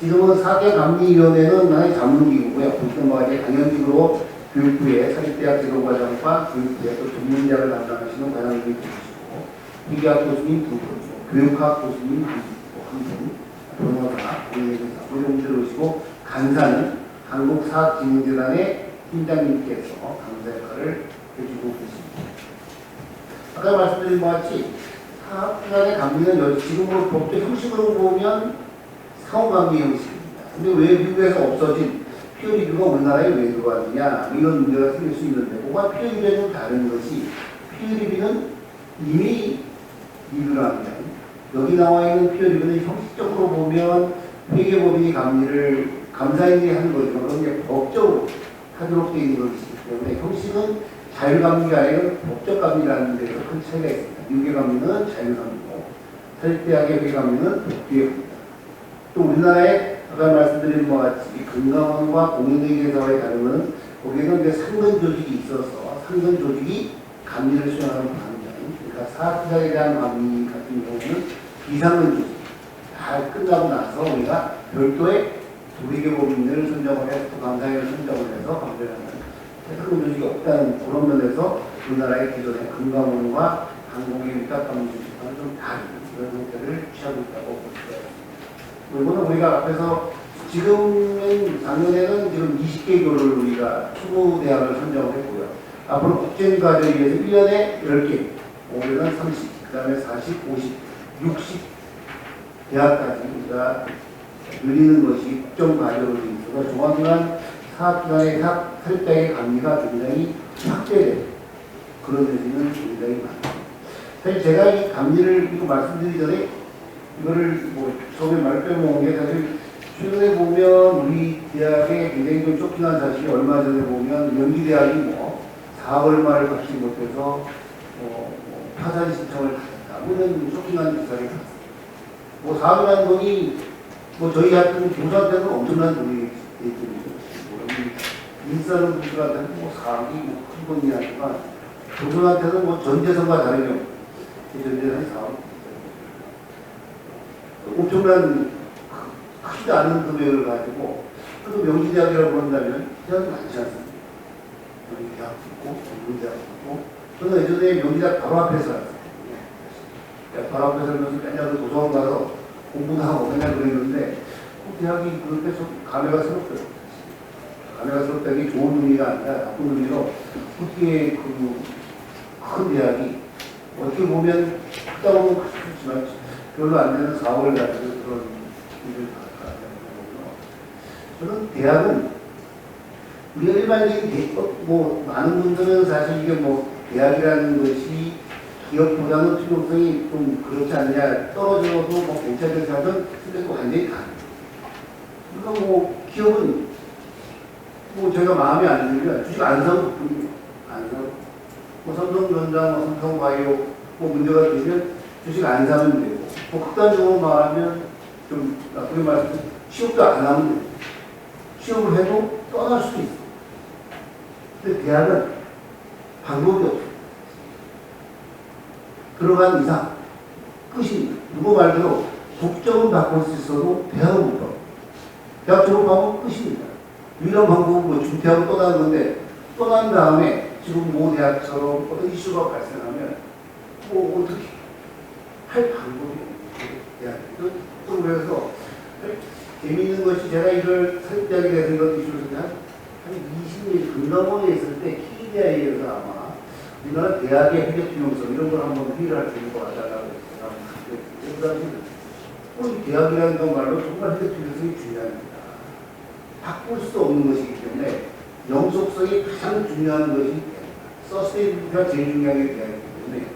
지금은 사대감리위원회는. 보시는 바와 같이 당연직으로 교육부의 사립대학 제도과정과 교육부의 또 전문대학을 담당하시는 과장님이 계시고 회계학 교수님 두 분, 교육학 교수님 한 분, 변호사, 공예교사 분들 오시고 간사는 한국사학진흥재단의 팀장님께서 강사 역할을 해주고 계십니다. 아까 말씀드린 것 같이 사학기관의 감리는 지금으로 법적 형식으로 보면 상호관계 형식입니다. 근데 왜 미국에서 없어진 피어 리뷰가 우리나라에 왜 들어왔느냐 뭐 이런 문제가 생길 수 있는데 뭐가 피어 리뷰는 다른 것이 피어 리뷰는 이미 하면 여기 나와 있는 피어 리뷰는 형식적으로 보면 회계법인이 감리를 감사인들이 하는 거지만 그건 이제 법적으로 하도록 되어 있는 것이기 때문에 형식은 자율감리가 아니라 법적감리라는 데서 큰 차이가 있습니다. 유계감리는 자율감리고 사립대학의 회계감리는 법규예입니다. 또 우리나라의 아까 말씀드린 것 같이 금감원과 공인회계사와의 다름은 거기에는 이제 상근 조직이 있어서 상근 조직이 감리를 수행하는 방향 그러니까 사학기관에 대한 감리 같은 경우는 비상근 조직 다 끝나고 나서 우리가 별도의 조리계법인을 선정을 해서 또 감사위를 선정을 해서 감사를 하는 그런 조직이 없다는 그런 면에서 우리나라의 기존의 금감원과 항공의 위탁 감리 조직과는 좀 다른 그런 형태를 취하고 있다고 볼 수가 있습니다. 이거는 우리가 앞에서 지금은 작년에는 지금 20개 교를 우리가 추구 대학을 선정을 했고요. 앞으로 국제과정에 위해서 1년에 10개, 올해는 30, 그 다음에 40, 50, 60 대학까지 우리가 늘리는 것이 국정과정으로 되어 있어서 조만간 사학기관의 사학, 사립대학의 감리가 굉장히 확대되는 그런 데는 굉장히 많습니다. 사실 제가 이 감리를 이거 말씀드리기 전에 이거를 뭐 처음에 말 빼먹은 게 사실 최근에 보면 우리 대학에 굉장히 좀 쇼킹한 사실이 얼마 전에 보면 연기대학이 뭐 4월 말을 갚지 못해서 어, 뭐 파산 신청을 받았다. 뭐 쇼킹한 기사를 봤습니다. 뭐 4억이라는 돈이 뭐 저희 같은 교사한테는 엄청난 돈이 있거든요. 뭐 인싸는 분들한테는 뭐 4억이 뭐큰 돈이 아니지만 교수한테는 뭐 전재산과 다르죠. 전재산이 4억. 엄청난 크- 크지 않은 금액을 가지고 그래도 명지대학이라고 한다면 대학이 많지 않습니다. 명지대학 있고 명지대학 있고 저는 예전에 명지대학 바로 앞에 살았어요. 예. 바로 앞에 살면서 맨날 그 도서관 가서 공부도 하고 맨날 그랬는데 그 대학이 그렇게 좀 감회가 새롭더라고요. 감회가 새롭다는 게 좋은 의미가 아니라 나쁜 의미로 어떻게 그 큰 대학이 어떻게 보면 크다 보면 크지만 별로 안 되는 사업을 가지고 그런 일을 하는 거고요. 저는 대학은 우리가 일반적인 대, 어, 뭐 많은 분들은 사실 이게 뭐 대학이라는 것이 기업보다는 필요성이 좀 그렇지 않냐 떨어져도 뭐 괜찮은 생각은 근데 또 완전히 다릅니다. 그러니까 뭐 기업은 뭐 제가 마음에 안 들면 주식 안 사고 안 사고 뭐 삼성전자, 뭐 삼성바이오 뭐 문제가 되면 주식 안 사면 뭐 극단적으로 말하면 좀 나쁘게 말해서 취업도 안 하면 되고 취업을 해도 떠날 수도 있어. 근데 대학은 방법이 없어. 들어간 이상 끝입니다. 누구 말대로 국적은 바꿀 수 있어도 대학은 못 바꿔. 대학 졸업하면 끝입니다. 유일한 방법은 뭐 중퇴하고 떠나는 건데 떠난 다음에 지금 모 대학처럼 어떤 이슈가 발생하면 뭐 어떻게 할 방법이 대학도 또 그래서 재미있는 것이 제가 이걸 대해서 이런 이슈를 그냥 한 20년 근감원에 있을 때 키리아에서 아마 우리나라 대학의 회계 투명성 이런 걸 한번 회의를 할수 있는 거 같다라고 했어요. 그 당시 어, 대학이라는 건 말로 정말 회계 투명성이 중요합니다. 바꿀 수 없는 것이기 때문에 영속성이 가장 중요한 것이 서스테이블리티가 제일 중요한 게 대학이기 때문에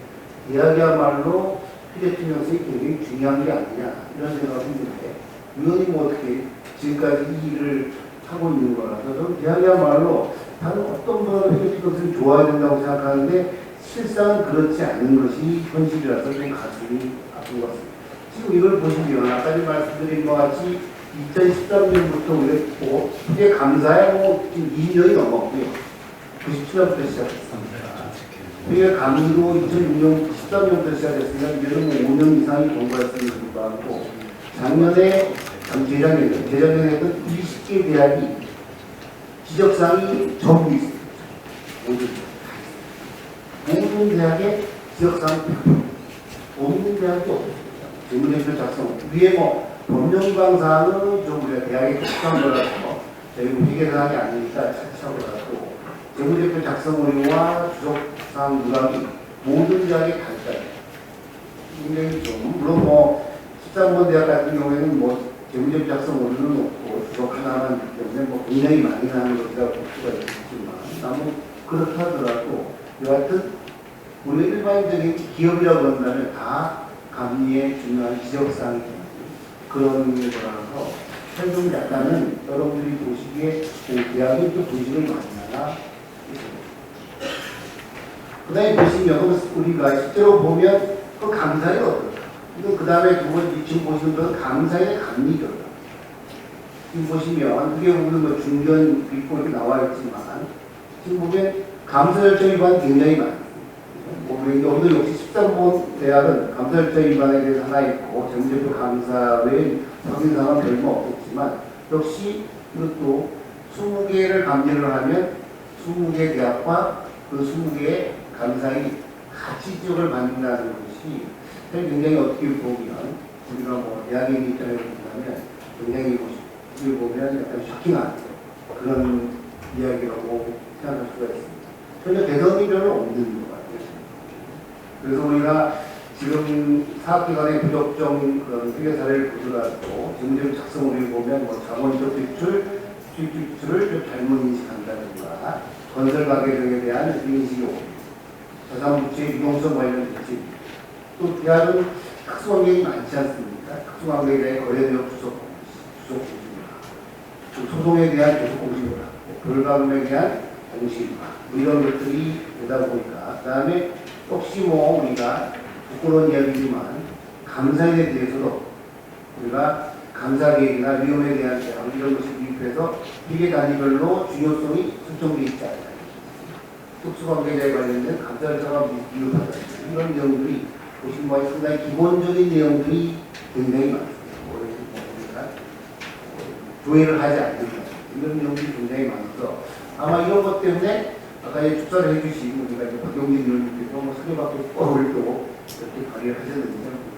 대학이야말로 휴대 투명성이 굉장히 중요한 게 아니냐 이런 생각이 드는데 의원님 어떻게 지금까지 이 일을 하고 있는 거라서 저는 대학이야말로 다른 어떤 분은 휴대 투명성이 좋아야 된다고 생각하는데 실상은 그렇지 않은 것이 현실이라서 좀 가슴이 아픈 것 같습니다. 지금 이걸 보시면 아까 말씀드린 것 같이 2013년부터 그랬고 이제 감사에 뭐 지금 20년이 넘었고요. 97년부터 시작했습니다. 이게 감리도 2006년 13년부터 시작했으니까 이제는 뭐 5년 이상이 경과했음에도 불구하고 작년에 참 재작년에, 재작년에 했던 20개 대학이 지적상이 전부 있습니다. 모든, 대학에 지적상 100% 없는 대학이 없습니다. 재무제표 작성, 위에 뭐, 법령 강사는 좀 우리가 대학에 특수한 거라서 저희 무지개사항이 아니니까 차차고 나고 재무제표 작성의와 주석 상 누락이 모든 대학에 다 있다. 굉장히 좀 물론 뭐 13번 대학 같은 경우에는 뭐 재무제표 작성 오류는 없고 주석 하나만 있기 때문에 뭐 굉장히 많이 나는 것이라고 볼 수가 있지만 아무 그렇다 하더라도 여하튼 우리 일반적인 기업이라고 한다면 다 감리의 중요한 지적사항이 그런 거라서 현금 약간은 여러분들이 보시기에 그 대학이 또 많이 하나 그 다음에 보시면 우리가 실제로 보면 그 감사의 어떨까 그 다음에 두 번째 지금 보시는 건 감사의 감리죠 지금 보시면 그게 보면 뭐 중견 리포트 나와 있지만 지금 보면 감사 절차 위반 굉장히 많아요. 뭐 오늘 역시 13번 대학은 감사 절차 위반에 대해서 하나 있고 정제표 감사 외에 확인사항은 별거 없겠지만 역시 이것도 20개를 감리를 하면 20개 대학과 그 20개의 감사이 같이 지적을 받는다는 것이 굉장히 어떻게 보면 우리가 뭐 대학인 입장에서 본다면 굉장히 어떻게 보면 약간 쇼킹한 그런 이야기라고 생각할 수가 있습니다. 전혀 개선이 별로 없는 것 같아요. 그래서 우리가 지금 사업기관의 부적정 그런 회계 사례를 보더라도 재무제표 작성을 보면 뭐 자본적 대출, 수익 대출을 좀 잘못 인식한다든가 건설 가계 등에 대한 인식이 오고 자산부채 유동성 관련 대책 또 대학은 특수환경이 많지 않습니까? 특수환경에 대한 거래대역 주석 주석 또 소송에 대한 계속 공시화 결과금에 대한 공시화 뭐 이런 것들이 되다 보니까 그 다음에 혹시 뭐 우리가 부끄러운 이야기지만 감사에 대해서도 우리가 감사 계획이나 위험에 대한 대응 이런 것을 기입해서 기계 단위별로 중요성이 설정되어 있지 않아요. 특수관계자에 관련된 절차가 미흡하다 이런 내용들이 보시면 뭐 상당히 기본적인 내용들이 굉장히 많습니다. 뭐 조회를 하지 않는다. 이런 내용들이 굉장히 많아서 아마 이런 것 때문에 아까 이 축사를 해주신 우리가 박용진 의원님께서 뭐 사료받고 뻘을 또 이렇게 발의를 하셨는데